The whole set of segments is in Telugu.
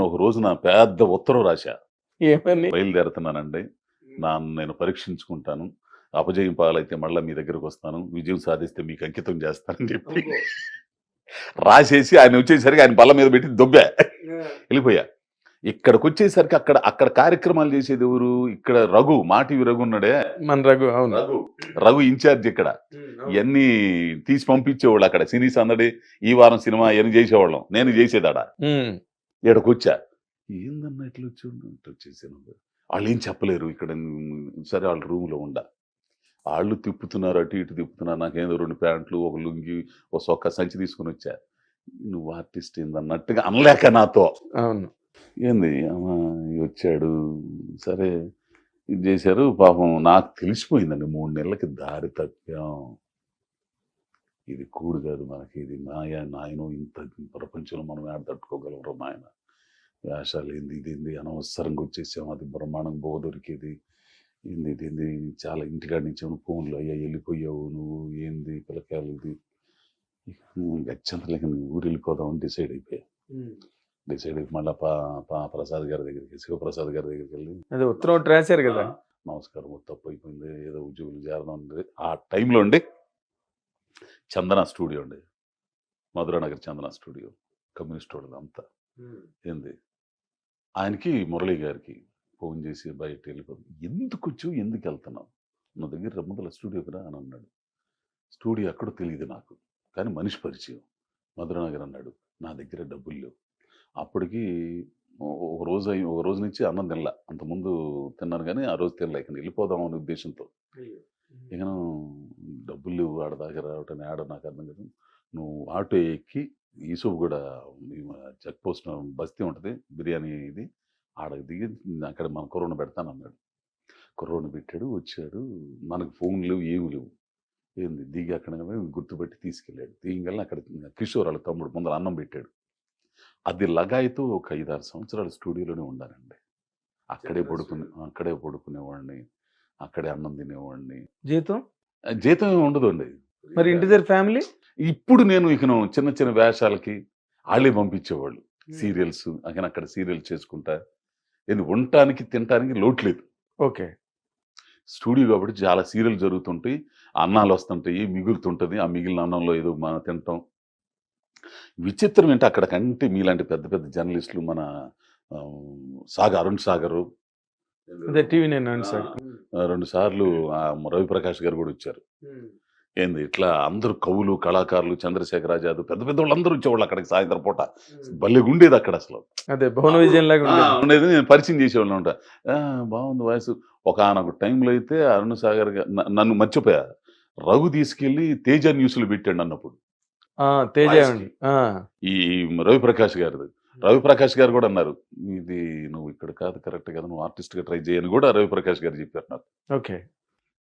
నేను ఒక రోజు నా పెద్ద ఉత్తరం రాశా. ఏమని? బయలుదేరుతున్నానండి. నా నేను పరీక్షించుకుంటాను. అపజయం పాలైతే మళ్ళీ మీ దగ్గరకు వస్తాను. విజయం సాధిస్తే మీకు అంకితం చేస్తానని చెప్పి రాసేసి ఆయన వచ్చేసరికి ఆయన బల్ల మీద పెట్టి దొబ్బా. వెళ్ళిపోయా. ఇక్కడికి వచ్చేసరికి అక్కడ అక్కడ కార్యక్రమాలు చేసేది ఎవరు? ఇక్కడ రఘు మాటివి రఘు ఉన్నాడే. మన రఘు అవును. రఘు. రఘు ఇన్ఛార్జ్ ఇక్కడ. ఇవన్నీ తీసి పంపించేవాళ్ళు అక్కడ. సినీ సందడి ఈ వారం సినిమా ఇవన్నీ చేసేవాళ్ళం. నేను చేసేదాడ? వచ్చా ఏందన్నా ఇట్లా వచ్చి వచ్చేసాను వాళ్ళు ఏం చెప్పలేరు ఇక్కడ సరే వాళ్ళ రూమ్లో ఉండ. వాళ్ళు తిప్పుతున్నారు అటు ఇటు తిప్పుతున్నారు నాకేదో రెండు ప్యాంట్లు ఒక లుంగి ఒక సొక్క సంచి తీసుకుని వచ్చా. నువ్వు ఆర్టిస్ట్ ఏందన్నట్టుగా అనలేక నాతో. అవును. ఏంది? అమ్మా వచ్చాడు. సరే ఇది చేశారు పాపం నాకు తెలిసిపోయిందండి మూడు నెలలకి దారి తప్పాం. ఇది కూడు కాదు మనకి ఇది మాయ నాయన ఇంత ప్రపంచంలో మనం ఏడ తట్టుకోగలరు నాయన వేషాలు ఏంది ఇది ఏంది అనవసరంగా వచ్చేసాం అది బ్రహ్మాండం బో దొరికేది. ఏంది ఇది ఏంది చాలా ఇంటికాడ నుంచి ఏమైనా ఫోన్లు అయ్యా వెళ్ళిపోయావు నువ్వు ఏంది పిల్లకాయలు ఇది? గచ్చంతలేక నువ్వు ఊరు వెళ్ళిపోదామని డిసైడ్ అయిపోయా డిసైడ్ అయిపోయి మళ్ళీ పా పా ప్రసాద్ గారి దగ్గరికి శివప్రసాద్ గారి దగ్గరికి వెళ్ళి అదే ఉత్తరం రాశారు కదా. నమస్కారం తప్పు అయిపోయింది ఏదో ఉద్యోగులు చేరడం ఉంది ఆ టైంలో ఉండి చందన స్టూడియో అండి. మధురానగర్ చందన స్టూడియో. కమ్యూనిస్ట్ వాళ్ళది అంతా. ఏంది? ఆయనకి మురళి గారికి ఫోన్ చేసి బయట వెళ్ళిపోతుంది ఎందుకు వచ్చావు? ఎందుకు వెళ్తున్నావు? నా దగ్గర రమ్మదల స్టూడియోకి రా అని అన్నాడు. స్టూడియో ఎక్కడో తెలియదు నాకు. కానీ మనిషి పరిచయం. మధురానగర్ అన్నాడు. నా దగ్గర డబ్బులు లేవు. అప్పటికి ఒక రోజు అయి ఒక రోజు నుంచి అన్నం తినలా. అంతకుముందు తిన్నాను కానీ ఆ రోజు తినలే. ఇక వెళ్ళిపోదాం అనే ఉద్దేశంతో. ఇక డబ్బులు లేవు ఆడ దాకా రావటం ఆడ నాకు అర్థం కదా. నువ్వు ఆటో ఎక్కి యూసుఫ్ కూడా చెక్ పోస్ట్ బస్తీ ఉంటుంది. బిర్యానీ ఇది. ఆడ దిగి అక్కడ మన కరోనా పెడతాను అన్నాడు కరోనా పెట్టాడు వచ్చాడు. మనకు ఫోన్ లేవు ఏమి లేవు. ఏంది? దిగి అక్కడ గుర్తుపెట్టి తీసుకెళ్ళాడు. దిగల్లా అక్కడ కిషోర్ వాళ్ళ తమ్ముడు ముందర అన్నం పెట్టాడు. అది లగాయితో ఒక ఐదారు సంవత్సరాలు స్టూడియోలోనే ఉండానండి అక్కడే పడుకునే అక్కడే పడుకునేవాడిని. అక్కడే అన్నం తినేవాడిని. జీతం? జీతం ఏమి ఉండదండి. మరి ఇంటి దగ్గర ఫ్యామిలీ? ఇప్పుడు నేను ఇక చిన్న చిన్న వేషాలకి వాళ్ళే పంపించేవాళ్ళు. సీరియల్స్ అక్కడ అక్కడ సీరియల్ చేసుకుంటా. నేను ఉండటానికి తినటానికి లోటు లేదు. ఓకే. స్టూడియో కాబట్టి చాలా సీరియల్ జరుగుతుంటాయి. అన్నాలు వస్తుంటాయి మిగులుతుంటుంది. ఆ మిగిలిన అన్నంలో ఏదో మనం తింటాం. విచిత్రం ఏంటి అక్కడ కంటే మీలాంటి పెద్ద పెద్ద జర్నలిస్టులు మన సాగర్ అరుణ్ సాగరు అదే టీవీ నేను సార్. రెండు సార్లు రవిప్రకాష్ గారు కూడా వచ్చారు. ఏంది ఇట్లా అందరూ కవులు కళాకారులు చంద్రశేఖర్ ఆజాద్ పెద్ద పెద్ద వాళ్ళందరూ వచ్చేవాళ్ళు అక్కడికి సాయంత్రం పూట. భలే ఉండేది అక్కడ అసలు. అదే భువన విజయం లాగా ఉండేది. నేను పరిచయం చేసేవాళ్ళు ఉంటా. బాగుంది వయసు. ఒక ఆనొక టైంలో అయితే అరుణ్ సాగర్ నన్ను మర్చిపోయా. రఘు తీసుకెళ్ళి తేజ న్యూస్లు పెట్టాడు అన్నప్పుడు ఆ, తేజ ఈ రవిప్రకాష్ గారిది. రవిప్రకాష్ గారు కూడా అన్నారు ఇది నువ్వు ఇక్కడ కాదు కరెక్ట్ కదా నువ్వు ఆర్టిస్ట్గా ట్రై చేయని కూడా రవిప్రకాష్ గారు చెప్పారు నాకు. ఓకే.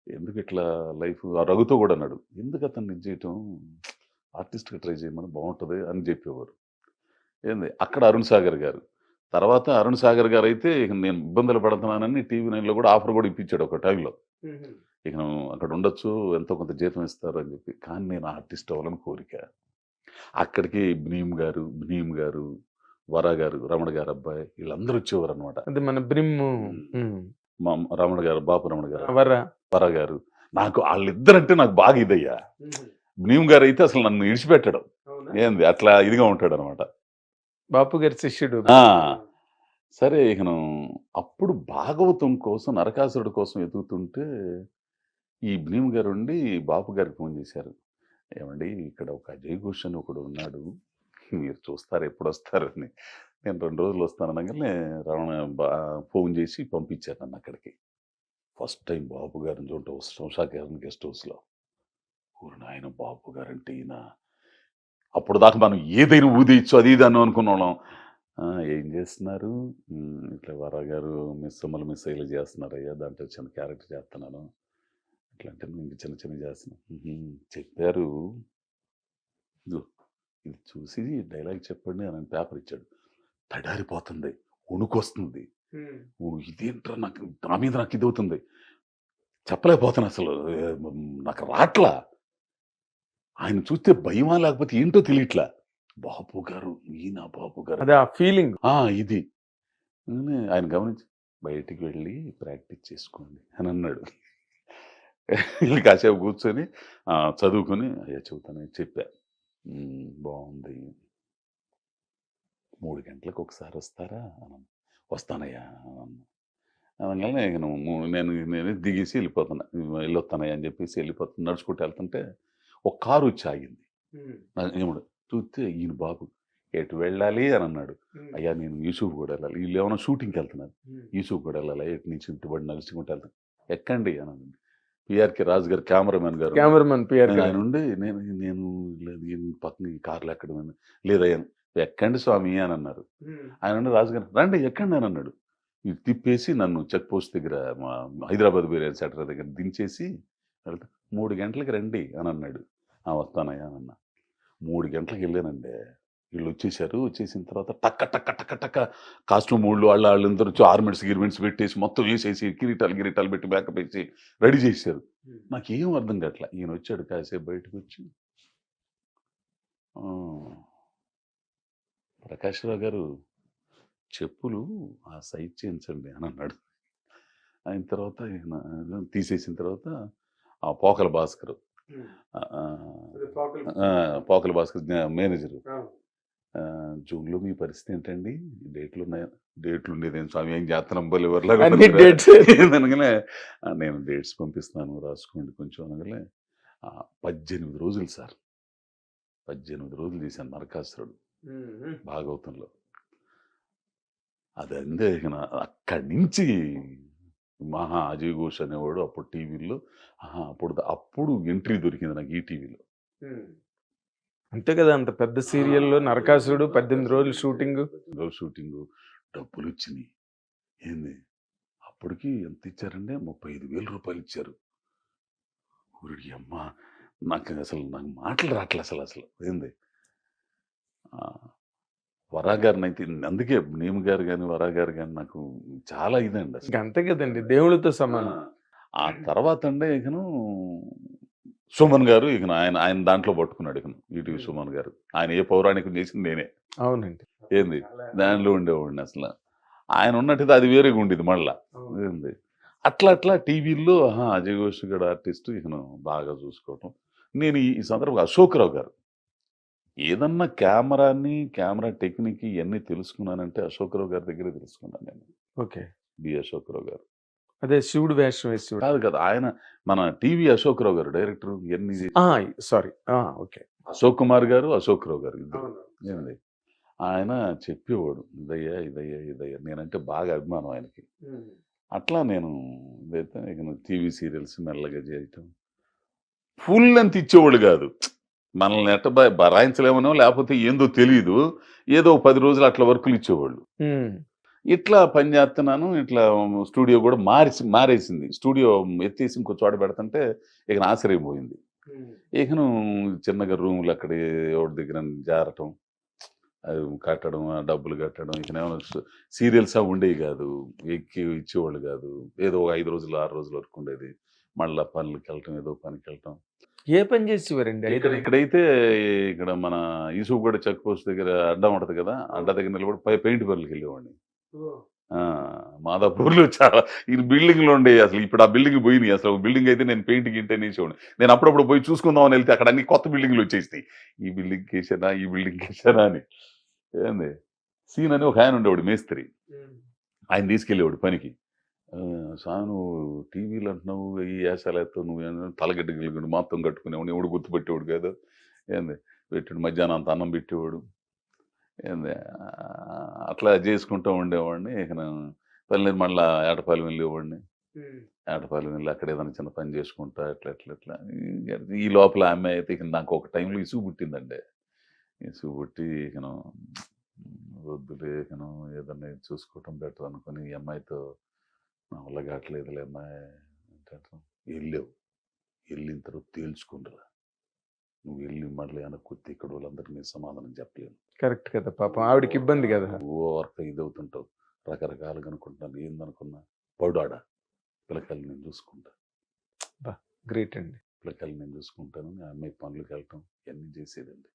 ఎందుకు ఇట్లా లైఫ్ ఆ రఘుతో కూడా అన్నాడు ఎందుకు అతన్ని ఇది చేయటం? ఆర్టిస్ట్గా ట్రై చేయమని బాగుంటుంది అని చెప్పేవారు. ఏంది అక్కడ అరుణ్ సాగర్ గారు. తర్వాత అరుణ్ సాగర్ గారు అయితే ఇక నేను ఇబ్బందులు పడుతున్నానని టీవీ నైన్లో కూడా ఆఫర్ కూడా ఇప్పించాడు ఒక టైంలో. ఇక నువ్వు అక్కడ ఉండొచ్చు ఎంతో కొంత జీతం ఇస్తారు అని చెప్పి. కానీ నేను ఆర్టిస్ట్ అవ్వాలని కోరిక. అక్కడికి భీమ్ గారు భీమ్ గారు వర గారు రమణ గారు అబ్బాయి వీళ్ళందరూ వచ్చేవారు అనమాట అదే మన బ్రిమ్ మా రమణ గారు బాపు రమణ గారు వర. వర గారు. నాకు వాళ్ళిద్దరంటే నాకు బాగా ఇదయ్యా. భీమ్ గారు అయితే అసలు నన్ను ఇడిచిపెట్టడం ఏంది? అట్లా ఇదిగా ఉంటాడు అనమాట బాపు గారి శిష్యుడు. సరే ఇకను అప్పుడు భాగవతం కోసం నరకాసురుడు కోసం ఎదుగుతుంటే ఈ భీమ్ గారు ఉండి బాపు గారికి ఫోన్ చేశారు. ఏమండి ఇక్కడ ఒక అజయ్ ఘోష్ అని ఒకడు ఉన్నాడు. మీరు చూస్తారు ఎప్పుడు వస్తారని నేను రెండు రోజులు వస్తాను అనగానే రమణ ఫోన్ చేసి పంపించారు నన్ను అక్కడికి. ఫస్ట్ టైం బాబు గారిని చూడటం శంషా గారిని గెస్ట్ హౌస్లో. ఊరు నాయన బాబు గారంటే ఈయన. అప్పుడు దాకా మనం ఏదైనా ఊదేయచ్చు అది ఇది అని అనుకున్నాం ఏం చేస్తున్నారు? ఇట్లా వరా గారు మిస్ అమ్మలు మిస్ అయ్యేలా చేస్తున్నారు అయ్యా దాంట్లో చిన్న క్యారెక్టర్ చేస్తున్నాను. ఇట్లా అంటే ఇంక చిన్న చిన్న చేస్తున్నాను చెప్పారు. ఇది చూసి డైలాగ్ చెప్పండి అని పేపర్ ఇచ్చాడు. తడారిపోతుంది వణుకొస్తుంది. ఓ ఇదేంట్రా నాకు నా మీద నాకు ఇది అవుతుంది చెప్పలేకపోతాను అసలు నాకు రాట్లా. ఆయన చూస్తే భయమా లేకపోతే ఏంటో తెలియట్లా. బాపు గారు ఈయన బాపు గారు. అదే ఆ ఫీలింగ్. ఆ, ఇది. ఆయన గమనించి బయటికి వెళ్ళి ప్రాక్టీస్ చేసుకోండి అని అన్నాడు. వెళ్ళి కాసేపు కూర్చొని చదువుకొని అయ్యా చెబుతానని చెప్పా. "ఉమ్, బాగుంది మూడు గంటలకు ఒకసారి వస్తారా? అని. వస్తానయ్యా అన్న అనగానే మూ- నేను నేను దిగేసి వెళ్ళిపోతున్నా. వెళ్ళొస్తానయ్యా అని చెప్పేసి వెళ్ళిపోతున్నా. నడుచుకుంటూ వెళ్తుంటే ఒక కారు వచ్చి ఆగింది. ఏమడు చూస్తే ఈయన బాబు ఎటు వెళ్ళాలి? అని అన్నాడు. అయ్యా నేను యూసుఫ్ కూడా వెళ్ళాలి. వీళ్ళు ఏమైనా షూటింగ్కి వెళ్తున్నారు? యూసుఫ్ కూడా వెళ్ళాలి? ఎటు నుంచి ఇంటి బడి నడుచుకుంటూ వెళ్తాను ఎక్కండి అని పిఆర్కే రాజు గారు కెమెరామెన్ గారు కెమెరామన్ పిఆర్ ఆయన ఉండి నేను నేను పక్కన కార్లు ఎక్కడం అని లేదయ్యా ఎక్కండి స్వామి అని అన్నారు. ఆయన ఉండి రాజు గారు రండి ఎక్కండి అని అన్నాడు. ఇది తిప్పేసి నన్ను చెక్ పోస్ట్ దగ్గర మా హైదరాబాద్ బిర్యానీ సెంటర్ దగ్గర దించేసి వెళ్తా మూడు గంటలకు రండి అని అన్నాడు. "ఆ, వస్తానయ్యా అని అన్న. మూడు గంటలకు వెళ్ళానండి. వీళ్ళు వచ్చేసారు వచ్చేసిన తర్వాత టక్క టక్క టక్క టక్క కాస్ట్యూమ్ ఊళ్ళు వాళ్ళు వాళ్ళందరూ వచ్చి ఆర్మెంట్స్ గిర్మెంట్స్ పెట్టేసి మొత్తం వేసేసి కిరీటాలు గిరీటాలు పెట్టి మేకప్ వేసి రెడీ చేశారు నాకు ఏం అర్థం కావట్లే ఈయన వచ్చాడు కాసేపు బయటకు వచ్చి. "ఆ, ప్రకాశ్రావు గారు చెప్పులు ఆ సైజ్ చేయించండి అని అన్నాడు. అయిన తర్వాత తీసేసిన తర్వాత ఆ పోకల భాస్కర్. పోకల భాస్కర్ మేనేజరు. జూన్లో మీ పరిస్థితి ఏంటండి? డేట్లు ఉన్నాయా? డేట్లు ఉండేది స్వామి ఏం. అనగానే "ఆ, నేను డేట్స్ పంపిస్తాను రాసుకోండి కొంచెం అనగానే "ఆ, పద్దెనిమిది రోజులు సార్. పద్దెనిమిది రోజులు చేశాను నరకాసురుడు. భాగవతంలో. అది అందే అక్కడి నుంచి మహా అజయ్ ఘోష్ అనేవాడు అప్పుడు టీవీలో అప్పుడు అప్పుడు ఎంట్రీ దొరికింది నాకు ఈ టీవీలో. అంతే కదా అంత పెద్ద సీరియల్లో నరకాసురుడు పద్దెనిమిది రోజులు షూటింగ్. రోజు షూటింగ్ డబ్బులు వచ్చినాయి ఏంది? అప్పటికి ఎంత ఇచ్చారంటే ముప్పై ఐదు వేల రూపాయలు ఇచ్చారు ఊరి అమ్మ నాకు అసలు నాకు మాటలు రావట్లే అసలు అసలు. ఏంది? వరా గారిని అయితే అందుకే నేము గారు కానీ వరా గారు కానీ నాకు చాలా ఇదండి అసలు. అంతే కదండి దేవుడితో సమానం. ఆ తర్వాత అంటే ఇకను సుమన్ గారు ఇక ఆయన ఆయన దాంట్లో పట్టుకున్నాడు ఇకను ఈటీవీ సుమన్ గారు. ఆయన ఏ పౌరాణికం చేసింది నేనే. అవునండి. ఏంది? దానిలో ఉండేవాడిని అసలు. ఆయన ఉన్నట్టుది అది వేరేగా ఉండేది మళ్ళా. ఏంది? అట్లా అట్లా టీవీల్లో ఆహా, అజయ్ ఘోష్ గడ ఆర్టిస్ట్ ఇకను బాగా చూసుకోవటం. నేను ఈ సందర్భంగా అశోక్రావు గారు. ఏదన్నా కెమెరాని కెమెరా టెక్నిక్ ఇవన్నీ తెలుసుకున్నానంటే అశోక్రావు గారి దగ్గరే తెలుసుకున్నాను నేను. ఓకే. బి అశోక్రావు గారు. అదే శివుడు వేషం వేసి కాదు కదా ఆయన మన టీవీ అశోక్రావు గారు డైరెక్టర్ ఇవన్నీ సారీ. ఓకే. అశోక్ కుమార్ గారు అశోక్రావు గారు ఇద్దరు. ఏంది ఆయన చెప్పేవాడు ఇదయ్యా ఇదయ్యా ఇదయ్యా నేనంటే బాగా అభిమానం ఆయనకి. అట్లా నేను ఇదైతే ఇక టీవీ సీరియల్స్ మెల్లగా చేయటం. ఫుల్ అంత ఇచ్చేవాడు కాదు. మనల్ని ఎట్ట బరాయించలేమనో లేకపోతే ఏందో తెలియదు ఏదో పది రోజులు అట్లా వర్కులు ఇచ్చేవాళ్ళు. ఇట్లా పని చేస్తున్నాను ఇట్లా స్టూడియో కూడా మారిసి మారేసింది. స్టూడియో ఎత్తేసి ఇంకో చోట పెడుతుంటే ఇక ఆశ్రయం పోయింది. ఇకను చిన్నగా రూములు అక్కడ ఎవరి దగ్గర జారటం అది కట్టడం డబ్బులు కట్టడం ఇక సీరియల్స్ అవి ఉండేవి కాదు. ఎక్కి ఇచ్చేవాళ్ళు కాదు. ఏదో ఒక ఐదు రోజులు ఆరు రోజుల వరకు ఉండేది. మళ్ళా పనులకి వెళ్ళటం ఏదో పనికి వెళ్ళటం. ఏ పని చేసేవారండి ఇక్కడ ఇక్కడైతే ఇక్కడ మన ఈసూగూడ చెక్ పోస్ట్ దగ్గర అడ్డ ఉంటది కదా అడ్డ దగ్గర నిలబడి పెయింట్ పనులకి వెళ్ళేవాడిని. మాదాపూర్లో చాలా ఈ బిల్డింగ్లు ఉండే అసలు ఇప్పుడు ఆ బిల్డింగ్ పోయినాయి. అసలు బిల్డింగ్ అయితే నేను పెయింట్ గింటే వేసేవాడిని నేను అప్పుడప్పుడు పోయి చూసుకుందామని వెళ్తే అక్కడ అన్ని కొత్త బిల్డింగ్లు వచ్చేస్తాయి ఈ బిల్డింగ్ వేసానా ఈ బిల్డింగ్ వేసానా అని. ఏంది? సీన్ అని ఒక ఆయన ఉండేవాడు మేస్త్రి. ఆయన తీసుకెళ్ళేవాడు పనికి. నువ్వు టీవీలు అంటున్నావు ఈ వేసాలతో నువ్వు ఏంది తలగడ్డ గిలిగడ్డ మొత్తం కట్టుకునేవాడు ఎవడు గుర్తుపెట్టేవాడు కాదు? ఏంది? పెట్టాడు మధ్యాహ్నం అంత అన్నం పెట్టేవాడు. అట్లా చేసుకుంటూ ఉండేవాడిని. ఇక నేను పల్లె మళ్ళీ ఏటపాలెం వెళ్ళేవాడిని ఏటపాలెం వెళ్ళి అక్కడ ఏదైనా చిన్న పని చేసుకుంటా ఎట్లా ఎట్లా ఎట్లా ఈ- ఈ లోపల ఆమె అయితే ఇక నాకు ఒక టైంలో ఇసుగు పుట్టిందండి. ఇసుగు పుట్టి ఇకను వద్దులే ఇకను ఏదన్నా చూసుకోవటం బెటర్ అనుకుని ఈ అమ్మాయితో నా వల్ల కావట్లేదులే అమ్మాయి. అంటే వెళ్ళావు. వెళ్ళిన తర్వాత తేల్చుకుంటురా నువ్వు వెళ్ళి మళ్ళీ వెనక్కి ఇక్కడ వాళ్ళందరికీ సమాధానం చెప్పలేను. కరెక్ట్ కదా పాపం. ఆవిడకి ఇబ్బంది కదా. ఓవర్గా ఇదవుతుంటావు. రకరకాలుగా అనుకుంటున్నాను. ఏందనుకున్నా? పౌడాడ. పిల్లకాయలు నేను చూసుకుంటా. గ్రేట్ అండి. పిల్లకాయలు నేను చూసుకుంటాను. అమ్మాయి పనులకు వెళ్ళటం ఇవన్నీ చేసేదండి.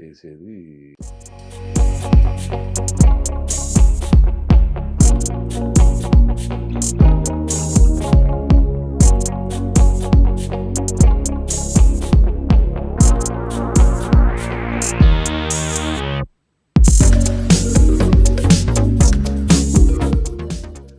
చేసేది